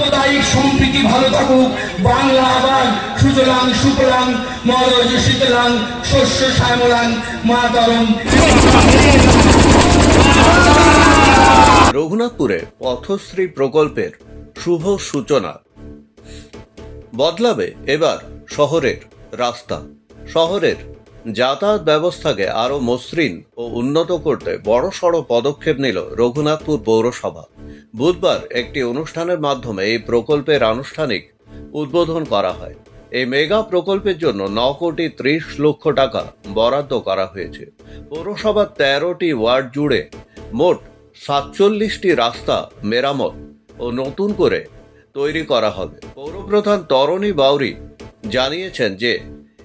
সাম্প্রদায়িক সম্প্রীতি ভালো থাকুক। বাংলা আবার সুজলাং সুফলাং মরজ, শীতলাং, শস্য শ্যামলাং, মাতরম। রঘুনাথপুরে পথশ্রী প্রকল্পের শুভ সূচনা। বদলাবে এবার শহরের রাস্তা। শহরের যাতায়াত ব্যবস্থাকে আরও মসৃণ ও উন্নত করতে বড়সড় পদক্ষেপ নিল রঘুনাথপুর পৌরসভা। বুধবার একটি অনুষ্ঠানের মাধ্যমে এই প্রকল্পের আনুষ্ঠানিক উদ্বোধন করা হয়। এই মেগা প্রকল্পের জন্য ন কোটি ত্রিশ লক্ষ টাকা বরাদ্দ করা হয়েছে। পৌরসভার তেরোটি ওয়ার্ড জুড়ে মোট সাতচল্লিশটি রাস্তা মেরামত ও নতুন করে তৈরি করা হবে। পৌরপ্রধান তরণী বাউরি জানিয়েছেন যে,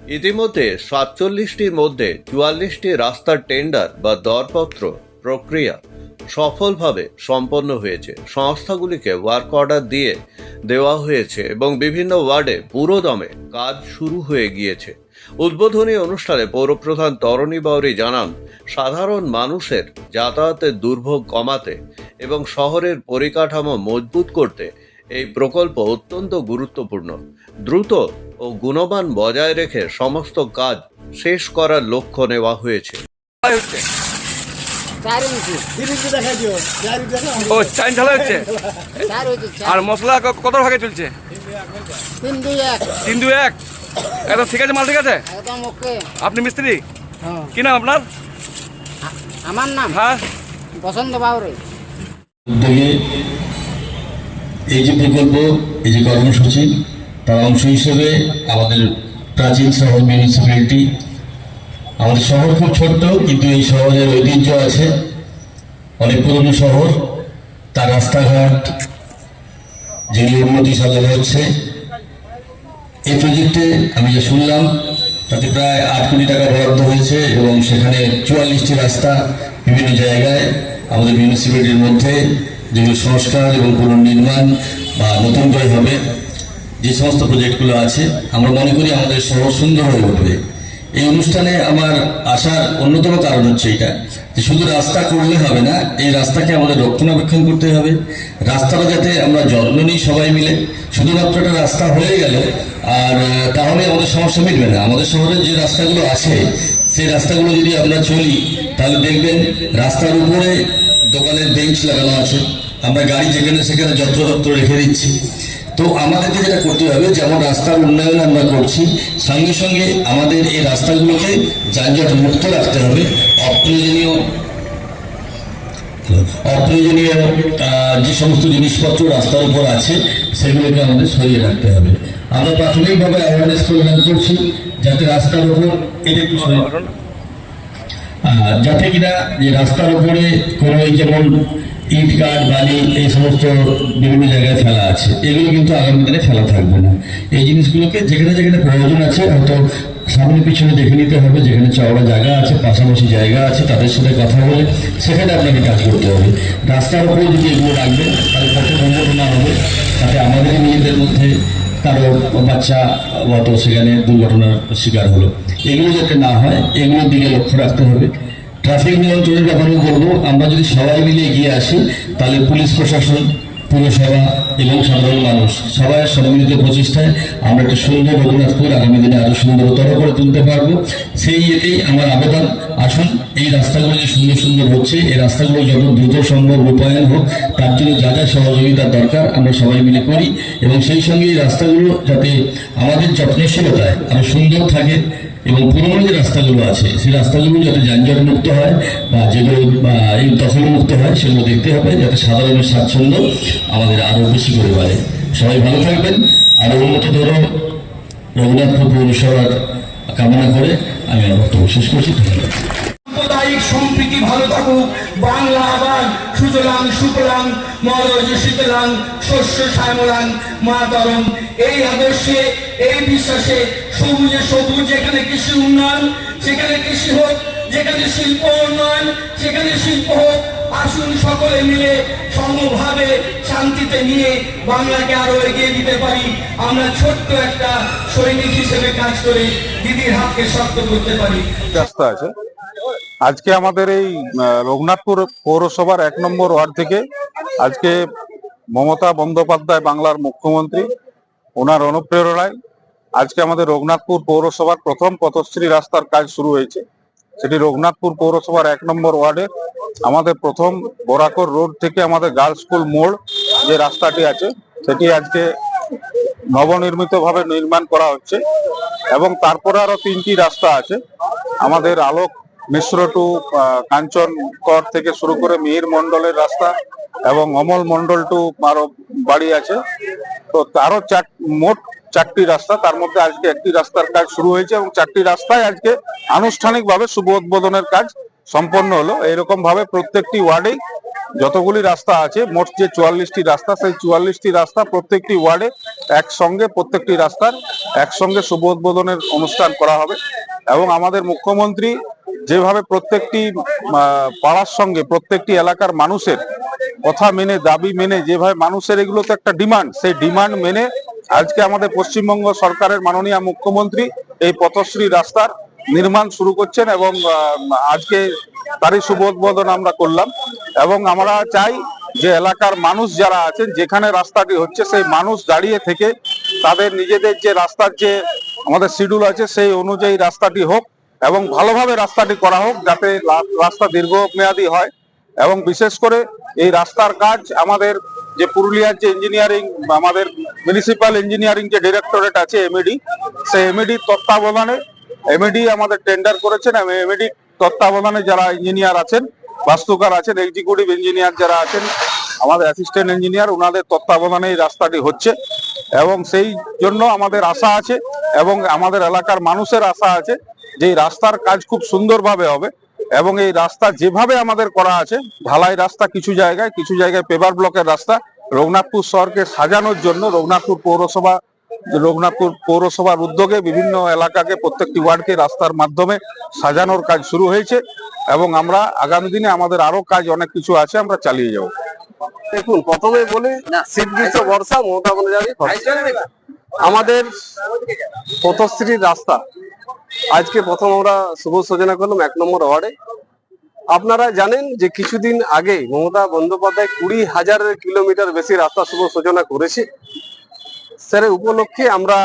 ইতিমধ্যে সাতচল্লিশটির মধ্যে চুয়াল্লিশটি রাস্তার টেন্ডার বা দরপত্র প্রক্রিয়া সফলভাবে সম্পন্ন হয়েছে। সংস্থাগুলিকে ওয়ার্ক অর্ডার দিয়ে দেওয়া হয়েছে এবং বিভিন্ন ওয়ার্ডে পুরোদমে কাজ শুরু হয়ে গিয়েছে। উদ্বোধনী অনুষ্ঠানে পৌরপ্রধান তরণী বাউরি জানান, সাধারণ মানুষের যাতায়াতের দুর্ভোগ কমাতে এবং শহরের পরিকাঠামো মজবুত করতে এই প্রকল্প অত্যন্ত গুরুত্বপূর্ণ। দ্রুত ও গুণমান বজায় রেখে সমস্ত কাজ শেষ করার লক্ষ্য নেওয়া হয়েছে। ও চাইন ঢালা হচ্ছে? আর মশলা কত ভাগে চলছে? তিন দুই এক। তিন দু এক একদম ঠিক আছে মাল ঠিক আছে? আপনি মিস্ত্রি? হ্যাঁ। কি নাম আপনার? আমার নাম হ্যাঁ? বসন্ত বাউরে উদ্যোগে এই যে প্রকল্প এই যে কর্মসূচি তার অংশ হিসেবে আমাদের প্রাচীন শহর মিউনিসিপ্যালিটি আমাদের শহর খুব ছোট্ট, কিন্তু এই শহরের ঐতিহ্য আছে। অনেক পুরনো শহর, তার রাস্তাঘাট, যেগুলি উন্নতি সাধন হচ্ছে। এই প্রজেক্টে আমি যে শুনলাম, তাতে প্রায় আট কোটি টাকা বরাদ্দ হয়েছে এবং সেখানে চুয়াল্লিশটি রাস্তা বিভিন্ন জায়গায়, আমাদের মিউনিসিপ্যালিটির মধ্যে, যেগুলো সংস্কার এবং পুনর্নির্মাণ বা নতুন করে হবে, যে সমস্ত প্রজেক্টগুলো আছে, আমরা মনে করি আমাদের শহর সুন্দর হয়ে উঠবে। এই অনুষ্ঠানে আমার আসার অন্যতম কারণ হচ্ছে এটা, যে শুধু রাস্তা করলে হবে না, এই রাস্তাকে আমাদের রক্ষণাবেক্ষণ করতে হবে। রাস্তাটা যাতে আমরা যত্ন নিই সবাই মিলে, শুধুমাত্র একটা রাস্তা হয়ে গেল আর তাহলে আমাদের সমস্যা মিটবে না। আমাদের শহরের যে রাস্তাগুলো আছে, সেই রাস্তাগুলো যদি আমরা চলি, তাহলে দেখবেন রাস্তার উপরে দোকানের বেঞ্চ লাগানো আছে। আমরা গাড়ি যেখানে সেখানে যত্রতত্র রেখে দিচ্ছি। তো আমাদেরকে যেটা করতে হবে যেমন রাস্তার উন্নয়ন আমরা করছি সঙ্গে সঙ্গে আমাদের এই রাস্তাগুলোকে যানজট মুক্ত রাখতে হবে। অপ্রয়োজনীয় অপ্রয়োজনীয় যে সমস্ত জিনিসপত্র রাস্তার উপর আছে সেগুলোকে আমাদের সরিয়ে রাখতে হবে। আমরা প্রাথমিকভাবে অ্যাওয়ারনেস প্রোগ্রাম করছি যাতে রাস্তার উপর এটা একটু আহ, যাতে কিনা যে রাস্তার উপরে কোনো যেমন ইট কাঠ বালি, এই সমস্ত বিভিন্ন জায়গায় ফেলা আছে। এগুলো কিন্তু আগামী দিনে ফেলা থাকবে না। এই জিনিসগুলোকে যেখানে যেখানে প্রয়োজন আছে, হয়তো সামনে পিছনে দেখে নিতে হবে, যেখানে চওড়া জায়গা আছে, পাশাপাশি জায়গা আছে, তাদের সাথে কথা বলে সেখানে আপনাকে কাজ করতে হবে। রাস্তার উপরে যদি এগুলো রাখবেন, তাহলে কত দুর্ঘটনা হবে। তাতে আমাদের নিজেদের মধ্যে কারও বাচ্চা গত সেখানে দুর্ঘটনার শিকার হলো। এগুলো যাতে না হয়, এগুলোর দিকে লক্ষ্য রাখতে হবে। ট্রাফিক নিয়ন্ত্রণের ব্যাপারেও বলব আমরা যদি সবাই মিলে এগিয়ে আসি তাহলে পুলিশ প্রশাসন পুরসভা এবং সাধারণ মানুষ। সবাই সম্মিলিত প্রচেষ্টায় আমরা একটা সুন্দর রঘুনাথপুর আগামী দিনে আরও সুন্দরতর করে তুলতে পারব। সেই ইয়েতেই আমার আবেদন। আসুন, এই রাস্তাগুলো যে সুন্দর সুন্দর হচ্ছে, এই রাস্তাগুলো যত দ্রুত সম্ভব রূপায়ণ হোক, তার জন্য যা যা সহযোগিতার দরকার আমরা সবাই মিলে করি এবং সেই সঙ্গে এই রাস্তাগুলো যাতে আমাদের যত্নশীলতায় আরও সুন্দর থাকে এবং পুরোনো যে রাস্তাগুলো আছে, সেই রাস্তাগুলো যাতে যানজট মুক্ত হয় বা যেগুলো এই দখল হয়, সেগুলো দেখতে হবে, যাতে সাধারণের স্বাচ্ছন্দ্য আমাদের আরও বেশি করে বাড়ে সবাই ভালো থাকবেন। আরও উন্নত ধরো রঘুনাথপুর পৌরসভার কামনা করে আমি আমার বক্তব্য শেষ করছি। ধন্যবাদ। সাম্প্রদায়িক সম্প্রীতি ভালো থাকুক। বাংলা আবার সুজলাং সুফলাং মরজ শীতলাং, শস্য শ্যামলাং মাতরম এই আদর্শে, এই বিশ্বাসে সবুজে সবুজ, যেখানে কৃষি উন্নয়ন, সেখানে কৃষি হোক, যেখানে শিল্প উন্নয়ন, সেখানে শিল্প হোক আসুন সকলে মিলে সমভাবে শান্তিতে নিয়ে বাংলাকে আরও এগিয়ে দিতে পারি। আমরা ছোট্ট একটা সৈনিক হিসেবে কাজ করে দিদির হাতকে শক্ত করতে পারি। আছে। আজকে আমাদের এই রঘুনাথপুর পৌরসভার এক নম্বর ওয়ার্ড থেকে আজকে মমতা বন্দ্যোপাধ্যায় বাংলার মুখ্যমন্ত্রী, ওনার অনুপ্রেরণায় আজকে আমাদের রঘুনাথপুর পৌরসভার প্রথম পথশ্রী রাস্তার কাজ শুরু হয়েছে। সেটি রঘুনাথপুর পৌরসভার এক নম্বর ওয়ার্ডের আমাদের প্রথম বরাকর রোড থেকে আমাদের গার্লস স্কুল মোড় যে রাস্তাটি আছে সেটি আজকে নবনির্মিত ভাবে নির্মাণ করা হচ্ছে এবং তারপরে আরও তিনটি রাস্তা আছে। আমাদের আলোক মিশ্র টু আহ, কাঞ্চনকর থেকে শুরু করে মিহির মন্ডলের রাস্তা এবং অমল মন্ডল টু আরও বাড়ি আছে। তো তারও চার মোট চারটি রাস্তা, তার মধ্যে আজকে একটি রাস্তার কাজ শুরু হয়েছে এবং চারটি রাস্তায় আজকে আনুষ্ঠানিকভাবে শুভ উদ্বোধনের কাজ সম্পন্ন হলো। এরকম ভাবে প্রত্যেকটি ওয়ার্ডেই যতগুলি রাস্তা আছে, মোট যে চুয়াল্লিশটি রাস্তা, সেই চুয়াল্লিশটি রাস্তা প্রত্যেকটি ওয়ার্ডে একসঙ্গে, প্রত্যেকটি রাস্তার একসঙ্গে শুভ উদ্বোধনের অনুষ্ঠান করা হবে এবং আমাদের মুখ্যমন্ত্রী যেভাবে প্রত্যেকটি পাড়ার সঙ্গে, প্রত্যেকটি এলাকার মানুষের কথা মেনে, দাবি মেনে, যেভাবে মানুষের এগুলো তো একটা ডিমান্ড, সেই ডিমান্ড মেনে আজকে আমাদের পশ্চিমবঙ্গ সরকারের মাননীয় মুখ্যমন্ত্রী এই পথশ্রী রাস্তার নির্মাণ শুরু করছেন এবং আজকে তারই শুভ উদ্বোধন আমরা করলাম। এবং আমরা চাই যে এলাকার মানুষ যারা আছেন, যেখানে রাস্তাটি হচ্ছে, সেই মানুষ দাঁড়িয়ে থেকে তাদের নিজেদের যে রাস্তার যে আমাদের শিডিউল আছে, সেই অনুযায়ী রাস্তাটি হোক এবং ভালোভাবে রাস্তাটি করা হোক যাতে রাস্তা দীর্ঘমেয়াদী হয়। এবং বিশেষ করে এই রাস্তার কাজ আমাদের যে পুরুলিয়ার যে ইঞ্জিনিয়ারিং আমাদের মিউনিসিপাল ইঞ্জিনিয়ারিং যে ডিরেক্টরেট আছে এমএডি সেই এমএডি তত্ত্বাবধানে এমএডি আমাদের টেন্ডার করেছেন এবং এমএডি তত্ত্বাবধানে যারা ইঞ্জিনিয়ার আছেন, বাস্তুকার আছেন এক্সিকিউটিভ ইঞ্জিনিয়ার যারা আছেন, আমাদের অ্যাসিস্ট্যান্ট ইঞ্জিনিয়ার ওনাদের তত্ত্বাবধানে এই রাস্তাটি হচ্ছে এবং সেই জন্য আমাদের আশা আছে এবং আমাদের এলাকার মানুষের আশা আছে যে রাস্তার কাজ খুব সুন্দরভাবে হবে। এবং এই রাস্তা যেভাবে আমাদের করা আছে ঢালাই রাস্তা কিছু জায়গায় কিছু জায়গায় পেপার ব্লকের রাস্তা রঘুনাথপুর শহরকে সাজানোর জন্য রঘুনাথপুর পৌরসভা রঘুনাথপুর পৌরসভার উদ্যোগে বিভিন্ন এলাকাকে প্রত্যেকটি ওয়ার্ডকে রাস্তার মাধ্যমে সাজানোর কাজ শুরু হয়েছে এবং আমরা আগামী দিনে আমাদের আরও কাজ অনেক কিছু আছে আমরা চালিয়ে যাব। দেখুন প্রথমে বলি শীত গ্রীষ্ম বর্ষা মমতা বন্দ্যোপাধ্যায় আমাদের পথশ্রীর রাস্তা। আজকে প্রথম আমরা শুভ সূচনা করলাম এক নম্বর ওয়ার্ডে। আপনারা জানেন যে কিছুদিন আগে মমতা বন্দ্যোপাধ্যায় কুড়ি হাজার কিলোমিটার বেশি রাস্তা শুভ সূচনা করেছে। স্যার উপলক্ষে আমরা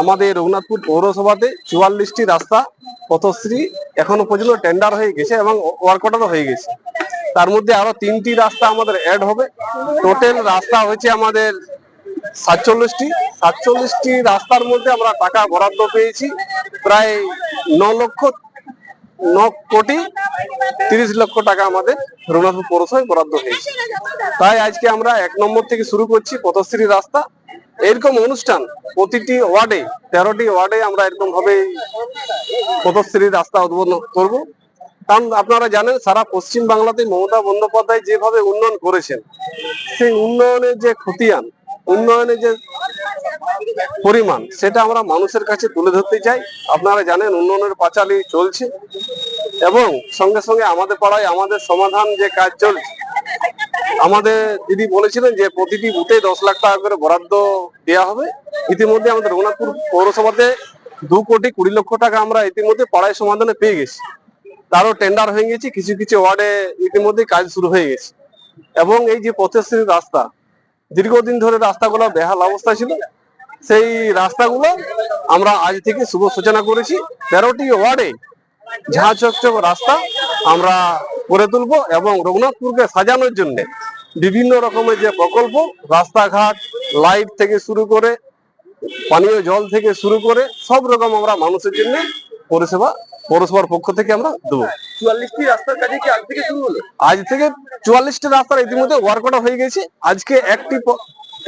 আমাদের রঘুনাথপুর পৌরসভাতে চুয়াল্লিশটি রাস্তা পথশ্রী এখনও পর্যন্ত টেন্ডার হয়ে গেছে এবং ওয়ার্কআউটও হয়ে গেছে। তার মধ্যে আরও তিনটি রাস্তা আমাদের অ্যাড হবে। টোটাল রাস্তা হচ্ছে আমাদের সাতচল্লিশটি। সাতচল্লিশটি রাস্তার মধ্যে আমরা টাকা বরাদ্দ পেয়েছি। প্রায় ন লক্ষ, ন কোটি তিরিশ লক্ষ টাকা আমাদের রঘুনাথপুর পৌরসভায় বরাদ্দ হয়েছে। তাই আজকে আমরা এক নম্বর থেকে শুরু করছি পথশ্রী রাস্তা। এরকম অনুষ্ঠান প্রতিটি ওয়ার্ডে, তেরোটি ওয়ার্ডে আমরা এরকম ভাবে পথশ্রী রাস্তা উদ্বোধন করব। কারণ আপনারা জানেন, সারা পশ্চিম বাংলাতে মমতা বন্দ্যোপাধ্যায় যেভাবে উন্নয়ন করেছেন, সেই উন্নয়নের যে খতিয়ান, উন্নয়নের যে পরিমাণ, সেটা আমরা মানুষের কাছে তুলে ধরতে চাই। আপনারা জানেন উন্নয়নের পাঁচালি চলছে এবং সঙ্গে সঙ্গে আমাদের পাড়ায় আমাদের সমাধান যে কাজ চলছে, আমাদের দিদি বলেছিলেন যে প্রতিটি বুথে দশ লাখ টাকা করে বরাদ্দ দেওয়া হবে। ইতিমধ্যে আমাদের রঘুনাথপুর পৌরসভাতে দু কোটি কুড়ি লক্ষ টাকা আমরা ইতিমধ্যে পাড়ায় সমাধানে পেয়ে গেছি। তারও টেন্ডার হয়ে গেছে, কিছু কিছু ওয়ার্ডে ইতিমধ্যে কাজ শুরু হয়ে গেছে। এবং এই যে পথশ্রী রাস্তা, দীর্ঘদিন ধরে রাস্তাগুলো বেহাল অবস্থা ছিল সেই রাস্তাগুলো আমরা আজ থেকে শুভ সূচনা করেছি। তেরোটি ওয়ার্ডে ঝাঁ চকচক রাস্তা আমরা করে তুলবো এবং রঘুনাথপুরকে সাজানোর জন্য বিভিন্ন রকমের যে প্রকল্প রাস্তাঘাট লাইট থেকে শুরু করে পানীয় জল থেকে শুরু করে সব রকম আমরা মানুষের জন্য পরিষেবা পৌরসভার পক্ষ থেকে আমরা দেবো। চুয়াল্লিশটি রাস্তার কাজে কি আজ থেকে শুরু হলো? আজ থেকে চুয়াল্লিশটি রাস্তার ইতিমধ্যে ওয়ার্কআউট হয়ে গেছে। আজকে একটি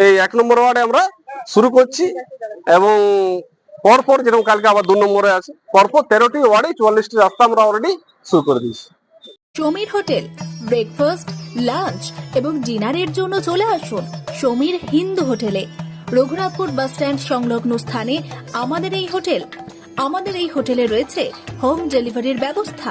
এই এক নম্বর ওয়ার্ডে আমরা শুরু করছি এবং পরপর যেরকম কালকে আবার দু নম্বরে আছে, পরপর তেরোটি ওয়ার্ডে চুয়াল্লিশটি রাস্তা আমরা অলরেডি শুরু করে দিয়েছি। সমীর হোটেল ব্রেকফাস্ট লাঞ্চ এবং ডিনারের জন্য চলে আসুন সমীর হিন্দু হোটেলে। রঘুনাথপুর বাস স্ট্যান্ড সংলগ্ন স্থানে আমাদের এই হোটেল। আমাদের এই হোটেলে রয়েছে হোম ডেলিভারির ব্যবস্থা।